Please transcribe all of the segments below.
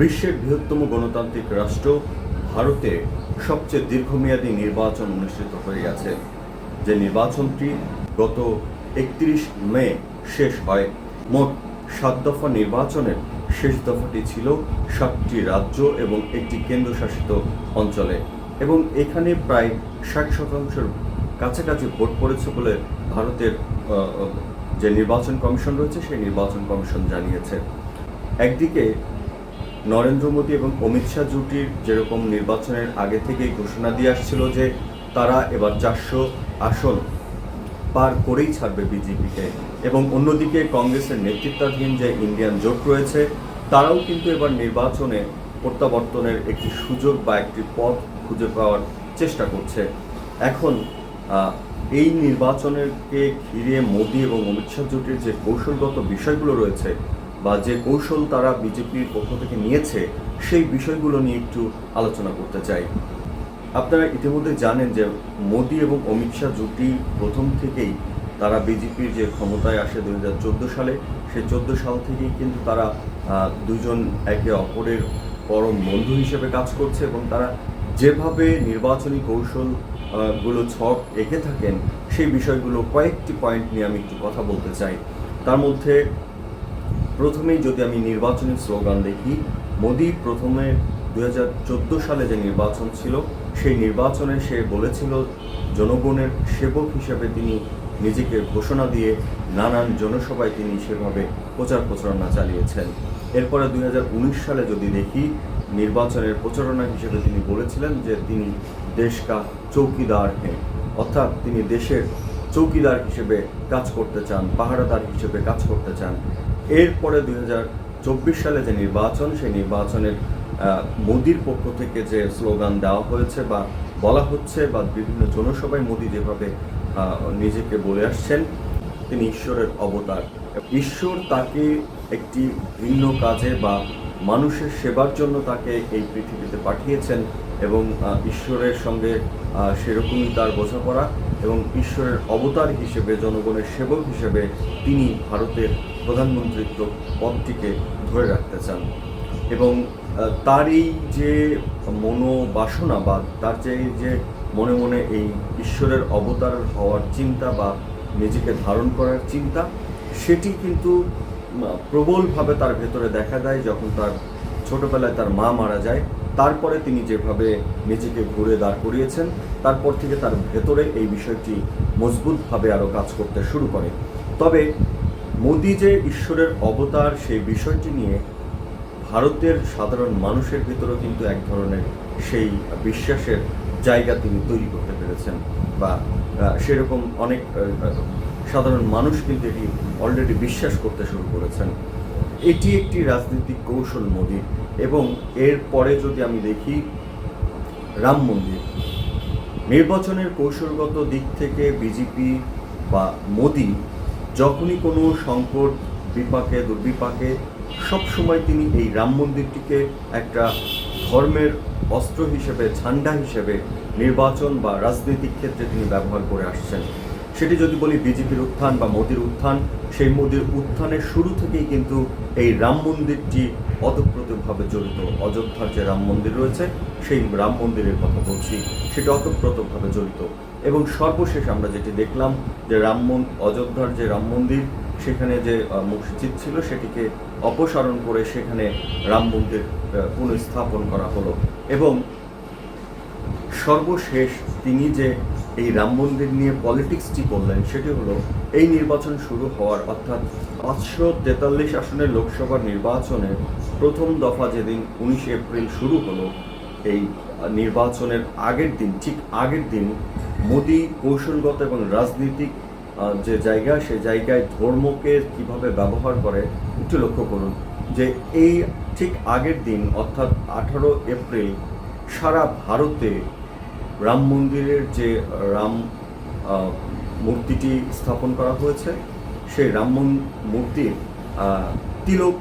বিশ্বের বৃহত্তম গণতান্ত্রিক রাষ্ট্র ভারতে সবচেয়ে দীর্ঘমেয়াদী নির্বাচন অনুষ্ঠিত হয়ে গেছে। যে নির্বাচনটি গত একত্রিশ মে শেষ হয়। মোট সাত দফা নির্বাচনের শেষ দফাটি ছিল সাতটি রাজ্য এবং একটি কেন্দ্রশাসিত অঞ্চলে এবং এখানে প্রায় ষাট শতাংশের কাছাকাছি ভোট পড়েছে বলে ভারতের যে নির্বাচন কমিশন রয়েছে সেই নির্বাচন কমিশন জানিয়েছে। একদিকে নরেন্দ্র মোদী এবং অমিত শাহ জুটির যেরকম নির্বাচনের আগে থেকেই ঘোষণা দিয়ে আসছিল যে তারা এবার চারশো আসন পার করেই ছাড়বে বিজেপিকে এবং অন্যদিকে কংগ্রেসের নেতৃত্বাধীন যে ইন্ডিয়ান জোট রয়েছে, তারাও কিন্তু এবার নির্বাচনে প্রত্যাবর্তনের একটি সুযোগ বা একটি পথ খুঁজে পাওয়ার চেষ্টা করছে। এখন এই নির্বাচনেরকে ঘিরে মোদী এবং অমিত শাহ জোটের যে কৌশলগত বিষয়গুলো রয়েছে বা যে কৌশল তারা বিজেপির পক্ষ থেকে নিয়েছে, সেই বিষয়গুলো নিয়ে একটু আলোচনা করতে চাই। আপনারা ইতিমধ্যে জানেন যে মোদী এবং অমিত শাহ জুটি প্রথম থেকেই তারা বিজেপির যে ক্ষমতায় আসে দু হাজার চোদ্দ সালে, সেই চোদ্দ সাল থেকেই কিন্তু তারা দুজন একে অপরের পরম বন্ধু হিসেবে কাজ করছে এবং তারা যেভাবে নির্বাচনী কৌশলগুলো ছক এঁকে থাকেন, সেই বিষয়গুলো কয়েকটি পয়েন্ট নিয়ে আমি একটু কথা বলতে চাই। তার মধ্যে প্রথমেই যদি আমি নির্বাচনী স্লোগান দেখি, মোদী প্রথমে দুই হাজার চোদ্দ সালে যে নির্বাচন ছিল, সেই নির্বাচনে সে বলেছিল, জনগণের সেবক হিসেবে তিনি নিজেকে ঘোষণা দিয়ে নানান জনসভায় তিনি সেভাবে প্রচার প্রচারণা চালিয়েছেন। এরপরে দুই হাজার উনিশ সালে যদি দেখি, নির্বাচনের প্রচারণা হিসেবে তিনি বলেছিলেন যে তিনি দেশ কা চৌকিদার হ্যাঁ। অর্থাৎ তিনি দেশের চৌকিদার হিসেবে কাজ করতে চান, পাহারাদার হিসেবে কাজ করতে চান। এরপরে দুই চব্বিশ সালে যে নির্বাচন, সেই নির্বাচনের মোদির পক্ষ থেকে যে স্লোগান দেওয়া হয়েছে বা বলা হচ্ছে বা বিভিন্ন জনসভায় মোদি যেভাবে নিজেকে বলে আসছেন, তিনি ঈশ্বরের অবতার। ঈশ্বর তাকে একটি ভিন্ন কাজে বা মানুষের সেবার জন্য তাকে এই পৃথিবীতে পাঠিয়েছেন। এবং ঈশ্বরের সঙ্গে সেরকমই তার বোঝাপড়া এবং ঈশ্বরের অবতার হিসেবে, জনগণের সেবক হিসেবে তিনি ভারতের প্রধানমন্ত্রিত্ব পদটিকে ধরে রাখতে চান। এবং তার এই যে মনোবাসনা বা তার যে যে মনে মনে এই ঈশ্বরের অবতার হওয়ার চিন্তা বা নিজেকে ধারণ করার চিন্তা, সেটি কিন্তু প্রবলভাবে তার ভেতরে দেখা দেয় যখন তার ছোটবেলায় তার মা মারা যায়। তারপরে তিনি যেভাবে নিজেকে ঘুরে দাঁড় করিয়েছেন, তারপর থেকে তার ভেতরে এই বিষয়টি মজবুতভাবে আরও কাজ করতে শুরু করে। তবে মোদি যে ঈশ্বরের অবতার, সেই বিষয়টি নিয়ে ভারতের সাধারণ মানুষের ভিতরেও কিন্তু এক ধরনের সেই বিশ্বাসের জায়গা তিনি তৈরি করতে পেরেছেন বা সেরকম অনেক সাধারণ মানুষ কিন্তু এটি অলরেডি বিশ্বাস করতে শুরু করেছেন। এটি একটি রাজনৈতিক কৌশল মোদীর এবং এর পরে যদি আমি দেখি, রাম মন্দির। নির্বাচনের কৌশলগত দিক থেকে বিজেপি বা মোদি যখনই কোনো সংকট, বিপাকে, দুর্বিপাকে, সবসময় তিনি এই রাম মন্দিরটিকে একটা ধর্মের অস্ত্র হিসেবে, ঝান্ডা হিসেবে নির্বাচন বা রাজনৈতিক ক্ষেত্রে তিনি ব্যবহার করে আসছেন। সেটি যদি বলি বিজেপির উত্থান বা মোদির উত্থান, সেই মোদির উত্থানের শুরু থেকেই কিন্তু এই রাম মন্দিরটি অতপ্রতভাবে জড়িত অযোধ্যার যে রাম মন্দির রয়েছে, সেই রাম মন্দিরের কথা বলছি, সেটা অতপ্রতভাবে জড়িত এবং সর্বশেষ আমরা যেটি দেখলাম যে রাম অযোধ্যার যে রাম মন্দির, সেখানে যে মসজিদ ছিল, সেটিকে অপসারণ করে সেখানে রাম মন্দির পুনঃস্থাপন করা হলো। এবং সর্বশেষ তিনি যে এই রাম মন্দির নিয়ে পলিটিক্সটি করলেন সেটি হলো, এই নির্বাচন শুরু হওয়ার অর্থাৎ পাঁচশো তেতাল্লিশ আসনের লোকসভা নির্বাচনে প্রথম দফা যেদিন উনিশে এপ্রিল শুরু হলো, এই নির্বাচনের আগের দিন, ঠিক আগের দিন মোদি কৌশলগত এবং রাজনীতিক যে জায়গা সে জায়গায় ধর্মকে কীভাবে ব্যবহার করে একটু লক্ষ্য করুন যে এই ঠিক আগের দিন অর্থাৎ আঠারো এপ্রিল সারা ভারতে রাম মন্দিরের যে রাম মূর্তিটি স্থাপন করা হয়েছে, সেই রাম মূর্তির তিলক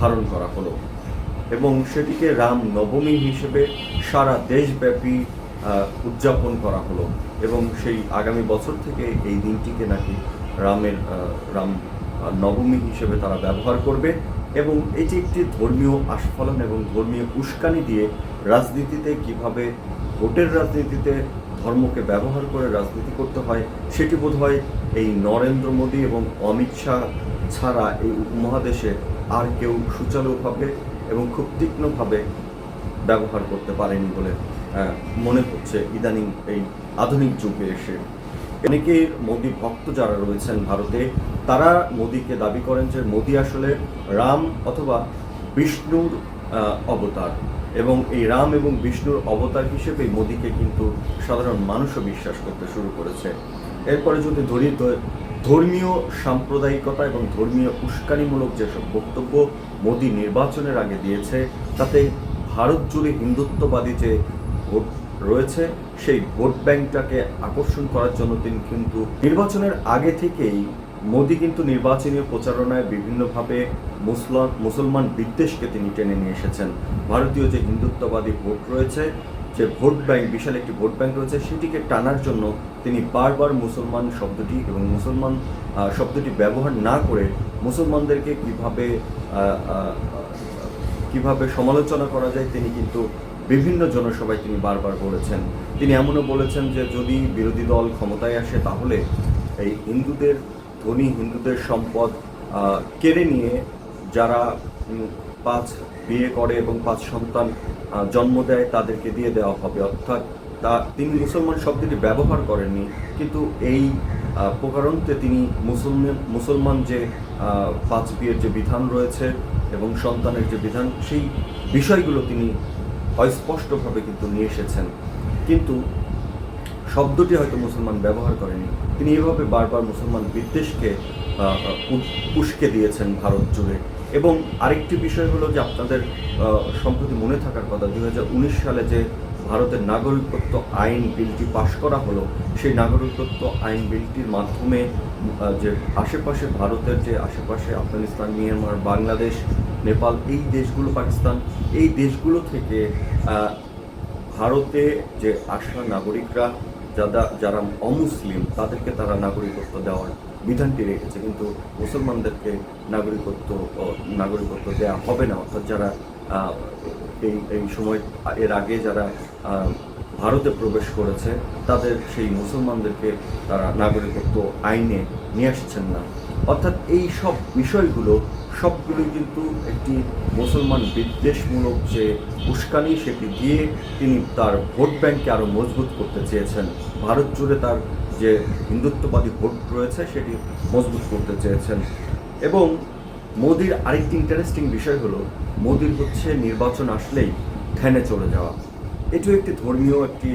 ধারণ করা হলো এবং সেটিকে রাম নবমী হিসেবে সারা দেশব্যাপী উদযাপন করা হলো এবং সেই আগামী বছর থেকে এই দিনটিকে নাকি রামের রাম নবমী হিসেবে তারা ব্যবহার করবে এবং এটি একটি ধর্মীয় আস্ফলন এবং ধর্মীয় উস্কানি দিয়ে রাজনীতিতে কীভাবে ভোটের রাজনীতিতে ধর্মকে ব্যবহার করে রাজনীতি করতে হয়, সেটি বোধ হয় এই নরেন্দ্র মোদী এবং অমিত শাহ ছাড়া এই উপমহাদেশে আর কেউ সুচারুভাবে এবং খুব তীক্ষ্ণভাবে ব্যবহার করতে পারেনি বলে মনে হচ্ছে ইদানিং এই আধুনিক যুগে এসে। অনেকে মোদী ভক্ত যারা রয়েছেন ভারতে, তারা মোদীকে দাবি করেন যে মোদী আসলে রাম অথবা বিষ্ণুর অবতার। এবং এই রাম এবং বিষ্ণুর অবতার হিসেবেই মোদীকে কিন্তু সাধারণ মানুষও বিশ্বাস করতে শুরু করেছে। এরপরে যদি ধরি ধর্মীয় সাম্প্রদায়িকতা এবং ধর্মীয় উস্কানিমূলক যেসব বক্তব্য মোদী নির্বাচনের আগে দিয়েছে, তাতে ভারত জুড়ে হিন্দুত্ববাদী যে ভোট রয়েছে, সেই ভোট ব্যাংকটাকে আকর্ষণ করার জন্য তিনি কিন্তু নির্বাচনের আগে থেকেই মোদী কিন্তু নির্বাচনী প্রচারণায় বিভিন্নভাবে মুসলাম মুসলমান বিদ্বেষকে তিনি টেনে নিয়ে এসেছেন। ভারতীয় যে হিন্দুত্ববাদী ভোট রয়েছে, যে ভোট ব্যাংক বিশাল একটি ভোট ব্যাংক রয়েছে, সেটিকে টানার জন্য তিনি বারবার মুসলমান শব্দটি এবং মুসলমান শব্দটি ব্যবহার না করে মুসলমানদেরকে কীভাবে কীভাবে সমালোচনা করা যায়, তিনি কিন্তু বিভিন্ন জনসভায় তিনি বারবার বলেছেন। তিনি এমনও বলেছেন যে যদি বিরোধী দল ক্ষমতায় আসে, তাহলে এই হিন্দুদের ধনী হিন্দুদের সম্পদ কেড়ে নিয়ে যারা পাঁচ বিয়ে করে এবং পাঁচ সন্তান জন্ম দেয় তাদেরকে দিয়ে দেওয়া হবে। অর্থাৎ তা তিনি মুসলমান শব্দটি ব্যবহার করেননি কিন্তু এই আহ, প্রকারান্তে তিনি মুসলমান মুসলমান যে পাঁচ বিয়ের যে বিধান রয়েছে এবং সন্তানের যে বিধান সেই বিষয়গুলো তিনি অস্পষ্টভাবে কিন্তু নিয়ে এসেছেন। কিন্তু শব্দটি হয়তো মুসলমান ব্যবহার করেনি। তিনি এভাবে বারবার মুসলমান বিদ্বেষকে উস্কে দিয়েছেন ভারত জুড়ে। এবং আরেকটি বিষয় হলো যে আপনাদের সম্প্রতি মনে থাকার কথা দু হাজার উনিশ সালে যে ভারতের নাগরিকত্ব আইন বিলটি পাশ করা হলো, সেই নাগরিকত্ব আইন বিলটির মাধ্যমে যে আশেপাশে ভারতের যে আশেপাশে আফগানিস্তান, মিয়ানমার, বাংলাদেশ, নেপাল, এই দেশগুলো, পাকিস্তান, এই দেশগুলো থেকে ভারতে যে আসা নাগরিকরা যারা যারা অমুসলিম, তাদেরকে তারা নাগরিকত্ব দেওয়ার বিধানটি রেখেছে। কিন্তু মুসলমানদেরকে নাগরিকত্ব নাগরিকত্ব দেওয়া হবে না। অর্থাৎ যারা এই এই সময়, এর আগে যারা ভারতে প্রবেশ করেছে, তাদের সেই মুসলমানদেরকে তারা নাগরিকত্ব আইনে নিয়ে আসছেন না। অর্থাৎ এই সব বিষয়গুলো সবগুলোই কিন্তু একটি মুসলমান বিদ্বেষমূলক যে উস্কানি সেটি দিয়ে তিনি তার ভোট ব্যাংককে আরও মজবুত করতে চেয়েছেন। ভারত জুড়ে তার যে হিন্দুত্ববাদী ভোট রয়েছে সেটি মজবুত করতে চেয়েছেন। এবং মোদির আরেকটি ইন্টারেস্টিং বিষয় হলো, মোদির হচ্ছে নির্বাচন আসলেই ধ্যানে চলে যাওয়া। এটিও একটি ধর্মীয় একটি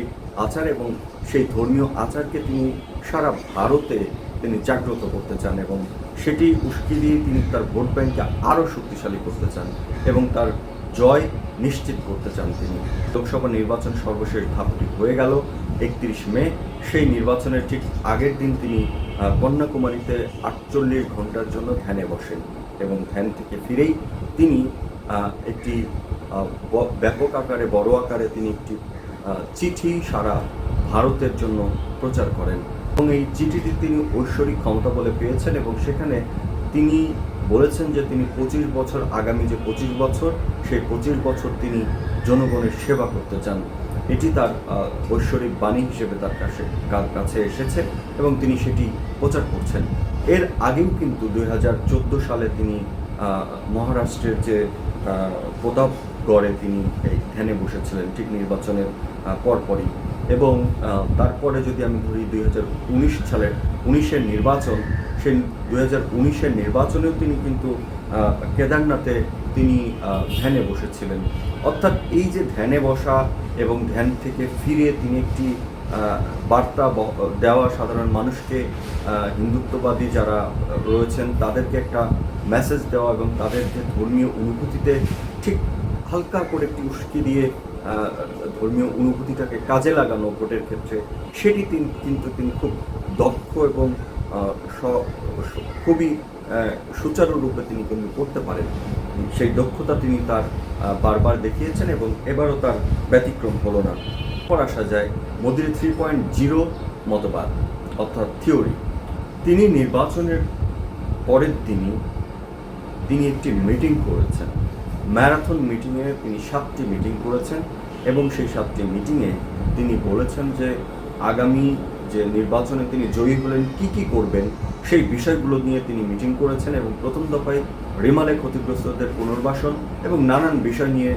আচার এবং সেই ধর্মীয় আচারকে তিনি সারা ভারতে তিনি জাগ্রত করতে চান এবং সেটি উস্কি দিয়ে তিনি তার ভোট ব্যাংককে আরও শক্তিশালী করতে চান এবং তার জয় নিশ্চিত করতে চান তিনি। লোকসভা নির্বাচন সর্বশেষ ধাপটি হয়ে গেল একত্রিশ মে। সেই নির্বাচনের ঠিক আগের দিন তিনি কন্যাকুমারীতে আটচল্লিশ ঘণ্টার জন্য ধ্যানে বসেন এবং ধ্যান থেকে ফিরেই তিনি একটি ব্যাপক আকারে, বড় আকারে তিনি একটি চিঠি সারা ভারতের জন্য প্রচার করেন। এবং এই চিঠিটি তিনি ঐশ্বরিক ক্ষমতা বলে পেয়েছেন এবং সেখানে তিনি বলেছেন যে তিনি পঁচিশ বছর, আগামী যে পঁচিশ বছর, সেই পঁচিশ বছর তিনি জনগণের সেবা করতে চান। এটি তার ঐশ্বরিক বাণী হিসেবে তার কাছে কাছে এসেছে এবং তিনি সেটি প্রচার করছেন। এর আগেও কিন্তু দু হাজার চোদ্দ সালে তিনি মহারাষ্ট্রের যে প্রতাপগড়ে তিনি এই ধ্যানে বসেছিলেন, ঠিক নির্বাচনের পরপরই। এবং তারপরে যদি আমি ধরি দু হাজার উনিশ সালের উনিশের নির্বাচন, সেই দুই হাজার উনিশের নির্বাচনেও তিনি কিন্তু কেদারনাথে তিনি ধ্যানে বসেছিলেন। অর্থাৎ এই যে ধ্যানে বসা এবং ধ্যান থেকে ফিরে তিনি একটি বার্তা দেওয়া সাধারণ মানুষকে হিন্দুত্ববাদী যারা রয়েছেন, তাদেরকে একটা মেসেজ দেওয়া এবং তাদের যে ধর্মীয় অনুভূতিতে ঠিক হালকা করে একটি উস্কি দিয়ে ধর্মীয় অনুভূতিটাকে কাজে লাগানো ভোটের ক্ষেত্রে, সেটি তিনি কিন্তু তিনি খুব দক্ষ এবং খুবই সুচারুরূপে তিনি কিন্তু করতে পারেন। সেই দক্ষতা তিনি তার বারবার দেখিয়েছেন এবং এবারও তার ব্যতিক্রম হলো না। পর আসা যায় মোদির থ্রি পয়েন্ট জিরো মতবাদ, অর্থাৎ থিওরি তিনি নির্বাচনের পরের দিনই, তিনি একটি মিটিং করেছেন। ম্যারাথন মিটিংয়ে তিনি সাতটি মিটিং করেছেন এবং সেই সাতটি মিটিংয়ে তিনি বলেছেন যে আগামী যে নির্বাচনে তিনি জয়ী হলেন, কি কি করবেন, সেই বিষয়গুলো নিয়ে তিনি মিটিং করেছেন এবং প্রথম দফায় রিমালে ক্ষতিগ্রস্তদের পুনর্বাসন এবং নানান বিষয় নিয়ে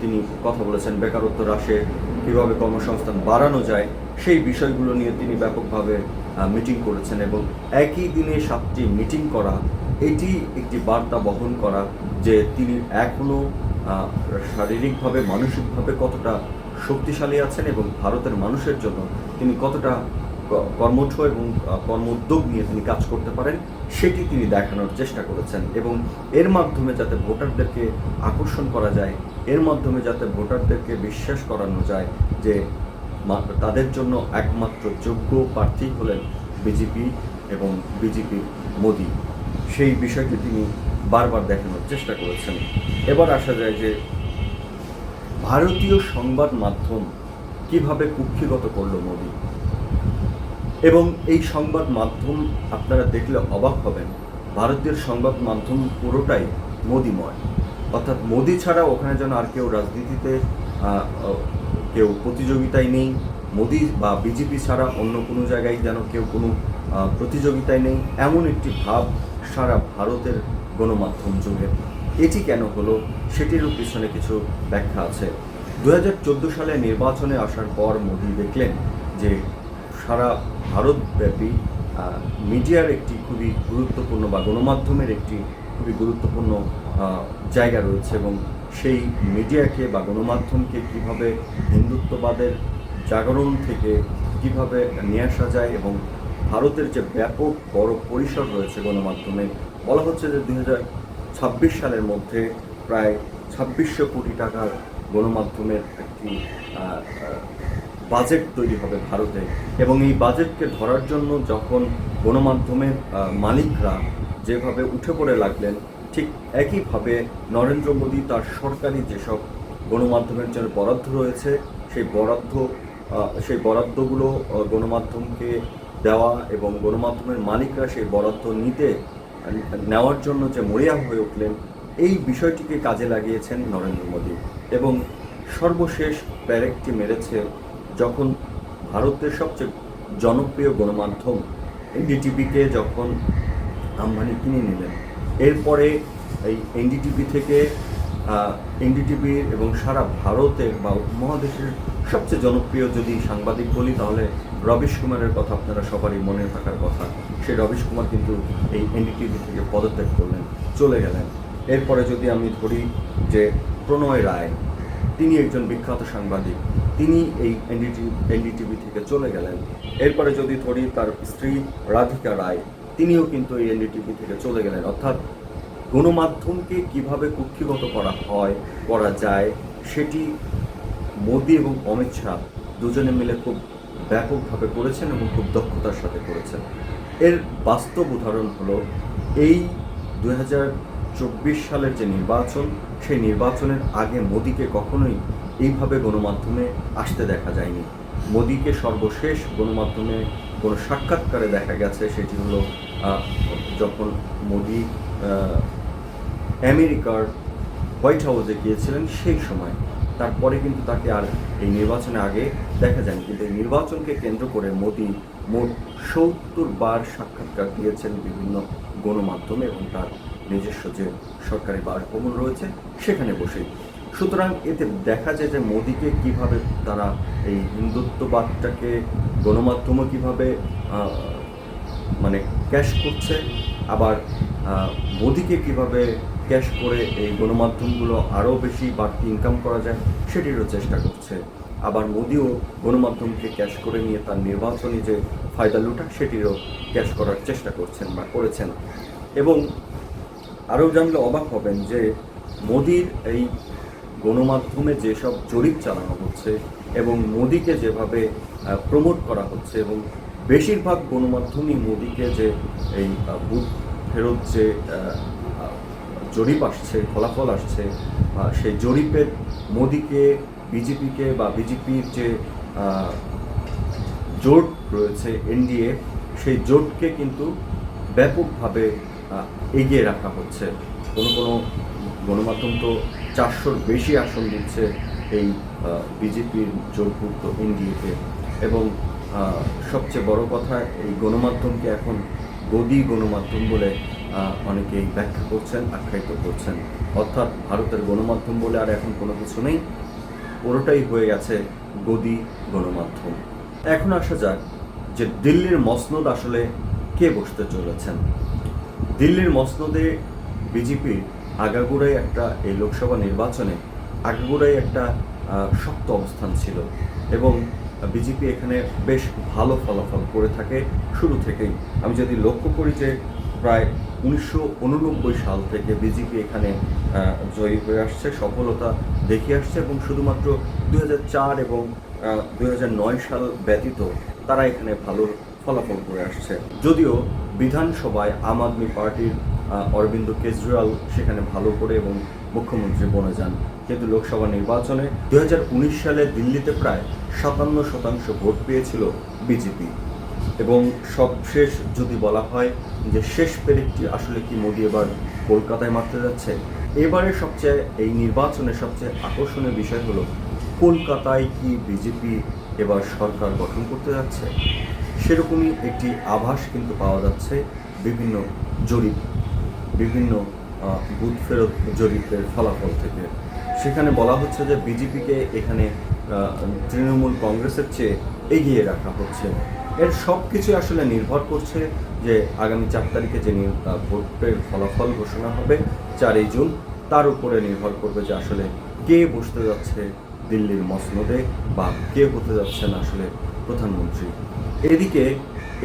তিনি কথা বলেছেন, বেকারত্ব হ্রাসে কীভাবে কর্মসংস্থান বাড়ানো যায়, সেই বিষয়গুলো নিয়ে তিনি ব্যাপকভাবে মিটিং করেছেন এবং একই দিনে সাতটি মিটিং করা এটি একটি বার্তা বহন করা যে তিনি এখনও শারীরিকভাবে, মানসিকভাবে কতটা শক্তিশালী আছেন এবং ভারতের মানুষের জন্য তিনি কতটা কর্মঠ এবং কর্ম উদ্যোগ নিয়ে তিনি কাজ করতে পারেন, সেটি তিনি দেখানোর চেষ্টা করেছেন এবং এর মাধ্যমে যাতে ভোটারদেরকে আকর্ষণ করা যায়, এর মাধ্যমে যাতে ভোটারদেরকে বিশ্বাস করানো যায় যে তাদের জন্য একমাত্র যোগ্য প্রার্থী হলেন বিজেপি এবং বিজেপি মোদি। সেই বিষয়টি তিনি বারবার দেখানোর চেষ্টা করেছেন। এবার আসা যায় যে ভারতীয় সংবাদ মাধ্যম কীভাবে কুক্ষিগত করল মোদি? এবং এই সংবাদ মাধ্যম আপনারা দেখলে অবাক হবেন, ভারতীয় সংবাদ মাধ্যম পুরোটাই মোদিময়। অর্থাৎ মোদি ছাড়া ওখানে যেন আর কেউ রাজনীতিতে কেউ প্রতিযোগিতায় নেই, মোদি বা বিজেপি ছাড়া অন্য কোনো জায়গায় যেন কেউ কোনো প্রতিযোগিতায় নেই, এমন একটি ভাব সারা ভারতের গণমাধ্যম যুগে এটি কেন হলো সেটিরও পিছনে কিছু ব্যাখ্যা আছে। দু হাজার চোদ্দ সালে নির্বাচনে আসার পর মোদি দেখলেন যে সারা ভারতব্যাপী মিডিয়ার একটি খুবই গুরুত্বপূর্ণ বা গণমাধ্যমের একটি খুবই গুরুত্বপূর্ণ জায়গা রয়েছে এবং সেই মিডিয়াকে বা গণমাধ্যমকে কীভাবে হিন্দুত্ববাদের জাগরণ থেকে কীভাবে নিয়ে আসা যায় এবং ভারতের যে ব্যাপক বড় পরিসর রয়েছে গণমাধ্যমে, বলা হচ্ছে যে দুই ছাব্বিশ সালের মধ্যে প্রায় ছাব্বিশশো কোটি টাকার গণমাধ্যমের একটি বাজেট তৈরি হবে ভারতে। এবং এই বাজেটকে ধরার জন্য যখন গণমাধ্যমের মালিকরা যেভাবে উঠে পড়ে লাগলেন, ঠিক একইভাবে নরেন্দ্র মোদী তার সরকারি যেসব গণমাধ্যমের জন্য বরাদ্দ রয়েছে, সেই বরাদ্দ সেই বরাদ্দগুলো গণমাধ্যমকে দেওয়া এবং গণমাধ্যমের মালিকরা সেই বরাদ্দ নিতে, নেওয়ার জন্য যে মরিয়া হয়ে উঠলেন, এই বিষয়টিকে কাজে লাগিয়েছেন নরেন্দ্র মোদী। এবং সর্বশেষ প্যারেকটি মেরেছে যখন ভারতের সবচেয়ে জনপ্রিয় গণমাধ্যম এনডিটিভিকে যখন আম্বানি কিনে নিলেন। এরপরে এই এনডিটিভি থেকে এনডিটিভি এবং সারা ভারতের বা উপমহাদেশের সবচেয়ে জনপ্রিয় যদি সাংবাদিক বলি, তাহলে রবিশ কুমারের কথা আপনারা সবারই মনে থাকার কথা। সেই রবিশ কুমার কিন্তু এই এনডিটিভি থেকে পদত্যাগ করলেন, চলে গেলেন। এরপরে যদি আমি ধরি যে প্রণয় রায়, তিনি একজন বিখ্যাত সাংবাদিক, তিনি এই এনডিটি এনডিটিভি থেকে চলে গেলেন। এরপরে যদি ধরি তার স্ত্রী রাধিকা রায়, তিনিও কিন্তু এই এনডিটিভি থেকে চলে গেলেন। অর্থাৎ গণমাধ্যমকে কীভাবে কুক্ষিগত করা হয়, করা যায়, সেটি মোদি এবং অমিত শাহ দুজনে মিলে খুব ব্যাপকভাবে করেছেন এবং খুব দক্ষতার সাথে করেছেন। এর বাস্তব উদাহরণ হলো, এই দু চব্বিশ সালের যে নির্বাচন, সেই নির্বাচনের আগে মোদিকে কখনোই এইভাবে গণমাধ্যমে আসতে দেখা যায়নি। মোদিকে সর্বশেষ গণমাধ্যমে কোনো সাক্ষাৎকারে দেখা গেছে, সেটি হলো যখন মোদি আমেরিকার হোয়াইট হাউসে গিয়েছিলেন, সেই সময়। তারপরে কিন্তু তাকে আর এই নির্বাচনে আগে দেখা যায়নি। কিন্তু এই নির্বাচনকে কেন্দ্র করে মোদি মোট সত্তর বার সাক্ষাৎকার দিয়েছেন বিভিন্ন গণমাধ্যমে এবং তার নিজস্ব যে সরকারি বাসভবন রয়েছে, সেখানে বসেই। সুতরাং এতে দেখা যায় যে মোদিকে কীভাবে তারা এই হিন্দুত্ববাদটাকে, গণমাধ্যমও কীভাবে মানে ক্যাশ করছে, আবার মোদিকে কীভাবে ক্যাশ করে এই গণমাধ্যমগুলো আরও বেশি বাড়তি ইনকাম করা যায়, সেটিরও চেষ্টা করছে। আবার মোদিও গণমাধ্যমকে ক্যাশ করে নিয়ে তার নির্বাচনী যে ফায়দা লুটা, সেটিরও ক্যাশ করার চেষ্টা করছেন বা করেছেন। এবং আরও জানলে অবাক হবেন যে মোদির এই গণমাধ্যমে যেসব জরিপ চালানো হচ্ছে এবং মোদিকে যেভাবে প্রমোট করা হচ্ছে এবং বেশিরভাগ গণমাধ্যমই মোদিকে যে এই বুথ ফেরত যে জরিপ আসছে, ফলাফল আসছে সেই জরিপের মোদিকে, বিজেপিকে বা বিজেপির যে জোট রয়েছে এনডিএ, সেই জোটকে কিন্তু ব্যাপকভাবে এগিয়ে রাখা হচ্ছে। কোনো কোনো গণমাধ্যম তো চারশোর বেশি আসন দিচ্ছে এই বিজেপির জোরপূর্ত এনডিএতে এবং সবচেয়ে বড় কথা, এই গণমাধ্যমকে এখন গদি গণমাধ্যম বলে অনেকেই ব্যাখ্যা করছেন, আখ্যায়িত করছেন। অর্থাৎ ভারতের গণমাধ্যম বলে আর এখন কোনো কিছু নেই। পুরোটাই হয়ে গেছে গদি গণমাধ্যম। এখন আসা যাক যে দিল্লির মসনদ আসলে কে বসতে চলেছেন। দিল্লির মসনদে বিজেপির আগাগোড়াই একটা এই লোকসভা নির্বাচনে আগাগোড়াই একটা শক্ত অবস্থান ছিল এবং বিজেপি এখানে বেশ ভালো ফলাফল করে থাকে শুরু থেকেই। আমি যদি লক্ষ্য করি যে প্রায় উনিশশো উননব্বই সাল থেকে বিজেপি এখানে জয়ী হয়ে আসছে, সফলতা দেখিয়ে আসছে এবং শুধুমাত্র চার এবং দুই হাজার নয় সাল ব্যতীত তারা এখানে ভালো ফলাফল করে আসছে। যদিও বিধানসভায় আম আদমি পার্টির অরবিন্দ কেজরিওয়াল সেখানে ভালো করে এবং মুখ্যমন্ত্রী বনে যান। কিন্তু লোকসভা নির্বাচনে দুই হাজার উনিশ সালে দিল্লিতে প্রায় সাতান্ন শতাংশ ভোট পেয়েছিল বিজেপি। এবং সবশেষ যদি বলা হয় যে শেষ পেরেকটি আসলে কি মোদি এবার কলকাতায় মারতে যাচ্ছে? এবারে সবচেয়ে, এই নির্বাচনের সবচেয়ে আকর্ষণীয় বিষয় হলো, কলকাতায় কি বিজেপি এবার সরকার গঠন করতে যাচ্ছে? সেরকমই একটি আভাস কিন্তু পাওয়া যাচ্ছে বিভিন্ন জরিপ, বিভিন্ন বুথ ফেরত জরিপের ফলাফল থেকে। সেখানে বলা হচ্ছে যে বিজেপিকে এখানে তৃণমূল কংগ্রেসের চেয়ে এগিয়ে রাখা হচ্ছে। এর সব কিছু আসলে নির্ভর করছে যে আগামী চার তারিখে যে ভোটের ফলাফল ঘোষণা হবে, চারই জুন, তার উপরে নির্ভর করবে যে আসলে কে বসতে যাচ্ছে দিল্লির মসনদে বা কে হতে যাচ্ছেন আসলে প্রধানমন্ত্রী। এদিকে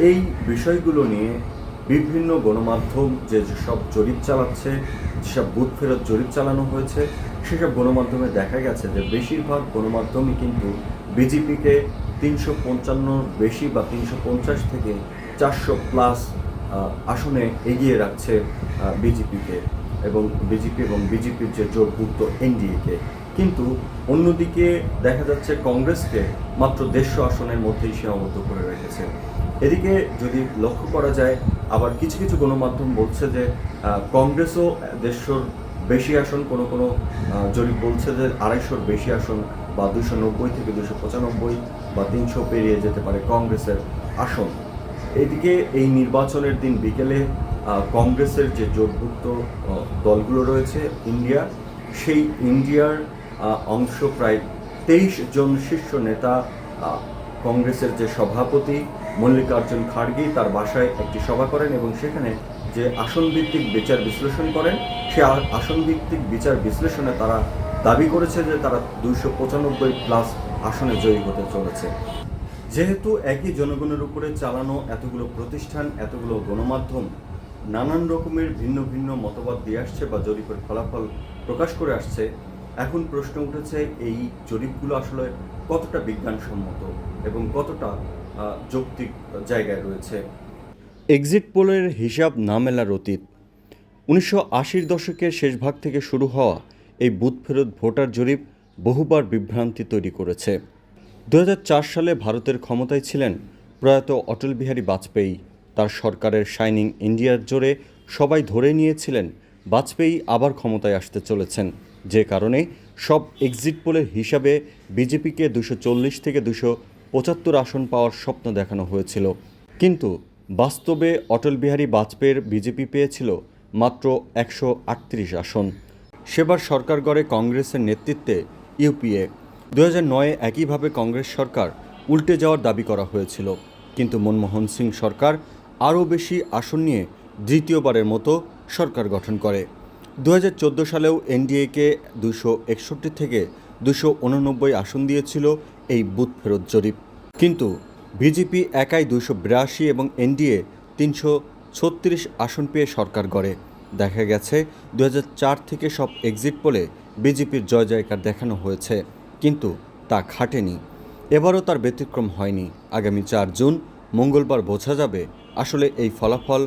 এই বিষয়গুলো নিয়ে বিভিন্ন গণমাধ্যম যে যেসব জরিপ চালাচ্ছে, যেসব বুথ ফেরত জরিপ চালানো হয়েছে, সেসব গণমাধ্যমে দেখা গেছে যে বেশিরভাগ গণমাধ্যমই কিন্তু বিজেপিকে তিনশো পঞ্চান্নর বেশি বা তিনশো পঞ্চাশ থেকে চারশো প্লাস আসনে এগিয়ে রাখছে বিজেপিকে এবং বিজেপি এবং বিজেপির যে জোটভুক্ত এনডিএকে। কিন্তু অন্যদিকে দেখা যাচ্ছে কংগ্রেসকে মাত্র দেড়শো আসনের মধ্যেই সীমাবদ্ধ করে রেখেছে। এদিকে যদি লক্ষ্য করা যায়, আবার কিছু কিছু গণমাধ্যম বলছে যে কংগ্রেসও দেড়শোর বেশি আসন, কোনো কোনো জরিপ বলছে যে আড়াইশোর বেশি আসন বা দুশো নব্বই থেকে দুশো পঁচানব্বই বা তিনশো পেরিয়ে যেতে পারে কংগ্রেসের আসন। এদিকে এই নির্বাচনের দিন বিকেলে কংগ্রেসের যে জোটভুক্ত দলগুলো রয়েছে, ইন্ডিয়া, সেই ইন্ডিয়ার অংশ প্রায় তেইশ জন শীর্ষ নেতা কংগ্রেসের যে সভাপতি মল্লিকার্জুন খাড়গে তার বাসায় একটি সভা করেন এবং সেখানে যে আসন ভিত্তিক বিচার বিশ্লেষণ করেন, সে আ- আসন ভিত্তিক বিচার বিশ্লেষণে তারা দাবি করেছে যে তারা দুইশো পঁচানব্বই প্লাস আসনে জয়ী হতে চলেছে। যেহেতু একই জনগণের উপরে চালানো এতগুলো প্রতিষ্ঠান, এতগুলো গণমাধ্যম, নানান রকমের ভিন্ন ভিন্ন মতবাদ দিয়ে আসছে বা জরিপের ফলাফল প্রকাশ করে আসছে, এখন প্রশ্ন উঠেছে এই জরিপগুলো আসলে কতটা বিজ্ঞানসম্মত এবং কতটা যৌক্তিক জায়গায় রয়েছে। এক্সিট পোলের হিসাব না মেলার অতীত। উনিশশো আশির দশকের শেষ ভাগ থেকে শুরু হওয়া এই বুথ ফেরত ভোটার জরিপ বহুবার বিভ্রান্তি তৈরি করেছে। দু হাজার চার সালে ভারতের ক্ষমতায় ছিলেন প্রয়াত অটল বিহারী বাজপেয়ী। তার সরকারের শাইনিং ইন্ডিয়ার জোরে সবাই ধরে নিয়েছিলেন, বাজপেয়ী আবার ক্ষমতায় আসতে চলেছেন। যে কারণে সব এক্সিট পোলের হিসাবে বিজেপিকে দুশো চল্লিশ থেকে দুশো পঁচাত্তর আসন পাওয়ার স্বপ্ন দেখানো হয়েছিল। কিন্তু বাস্তবে অটল বিহারী বাজপেয়ীর বিজেপি পেয়েছিল মাত্র একশো আটত্রিশ আসন। সেবার সরকার গড়ে কংগ্রেসের নেতৃত্বে ইউপিএ। দু হাজার নয়ে একইভাবে কংগ্রেস সরকার উল্টে যাওয়ার দাবি করা হয়েছিল। কিন্তু মনমোহন সিং সরকার আরও বেশি আসন নিয়ে দ্বিতীয়বারের মতো সরকার গঠন করে। দু হাজার চোদ্দ সালেও এনডিএকে দুশো একষট্টি থেকে দুশো উননব্বই আসন দিয়েছিল এই বুথ ফেরত জরিপ। কিন্তু বিজেপি একাই দুশো বিরাশি এবং এনডিএ তিনশো ছত্রিশ আসন পেয়ে সরকার গড়ে। দেখা গেছে দুই হাজার চার থেকে সব এক্সিট পোলে বিজেপির জয় জয়কার দেখানো হয়েছে, কিন্তু তা খাটেনি। এবারও তার ব্যতিক্রম হয়নি। আগামী চার জুন মঙ্গলবার বোঝা যাবে আসলে এই ফলাফল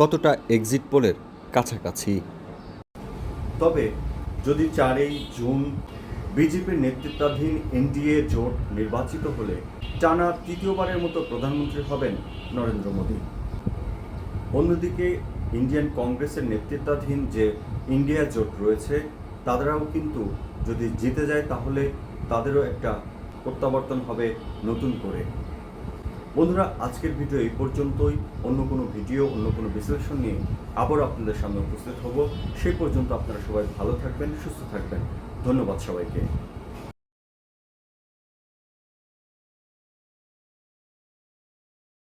কতটা এক্সিট পোলের কাছাকাছি। তবে যদি চারই জুন বিজেপির নেতৃত্বাধীন এনডিএ জোট নির্বাচিত হলে টানা তৃতীয়বারের মতো প্রধানমন্ত্রী হবেন নরেন্দ্র মোদী। অন্যদিকে ইন্ডিয়ান কংগ্রেসের নেতৃত্বাধীন যে ইন্ডিয়া জোট রয়েছে, তাদেরাও কিন্তু যদি জিতে যায় তাহলে তাদেরও একটা প্রত্যাবর্তন হবে নতুন করে। বন্ধুরা, আজকের ভিডিও এই পর্যন্তই। অন্য কোনো ভিডিও, অন্য কোনো বিশ্লেষণ নিয়ে আবার আপনাদের সামনে উপস্থিত হব। সেই পর্যন্ত আপনারা সবাই ভালো থাকবেন, সুস্থ থাকবেন। ধন্যবাদ সবাইকে।